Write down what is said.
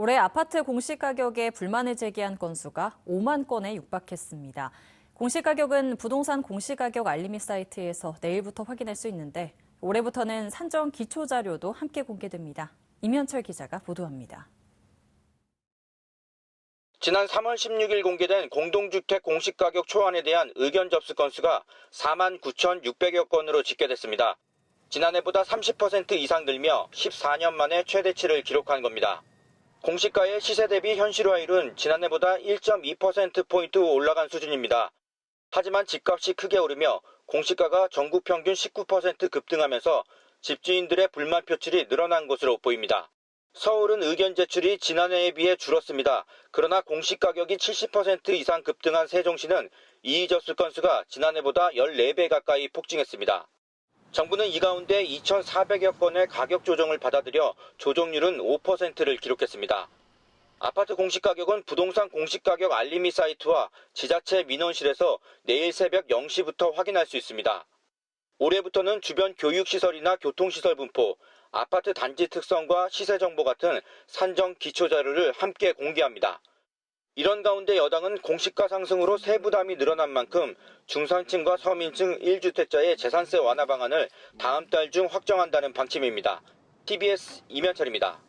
올해 아파트 공시가격에 불만을 제기한 건수가 5만 건에 육박했습니다. 공시가격은 부동산 공시가격 알림이 사이트에서 내일부터 확인할 수 있는데 올해부터는 산정 기초 자료도 함께 공개됩니다. 임현철 기자가 보도합니다. 지난 3월 16일 공개된 공동주택 공시가격 초안에 대한 의견 접수 건수가 4만 9,600여 건으로 집계됐습니다. 지난해보다 30% 이상 늘며 14년 만에 최대치를 기록한 겁니다. 공시가의 시세 대비 현실화율은 지난해보다 1.2%포인트 올라간 수준입니다. 하지만 집값이 크게 오르며 공시가가 전국 평균 19% 급등하면서 집주인들의 불만 표출이 늘어난 것으로 보입니다. 서울은 의견 제출이 지난해에 비해 줄었습니다. 그러나 공시가격이 70% 이상 급등한 세종시는 이의 접수 건수가 지난해보다 14배 가까이 폭증했습니다. 정부는 이 가운데 2,400여 건의 가격 조정을 받아들여 조정률은 5%를 기록했습니다. 아파트 공시가격은 부동산 공시가격 알림이 사이트와 지자체 민원실에서 내일 새벽 0시부터 확인할 수 있습니다. 올해부터는 주변 교육시설이나 교통시설 분포, 아파트 단지 특성과 시세 정보 같은 산정 기초 자료를 함께 공개합니다. 이런 가운데 여당은 공시가 상승으로 세부담이 늘어난 만큼 중산층과 서민층 1주택자의 재산세 완화 방안을 다음 달 중 확정한다는 방침입니다. TBS 이면철입니다.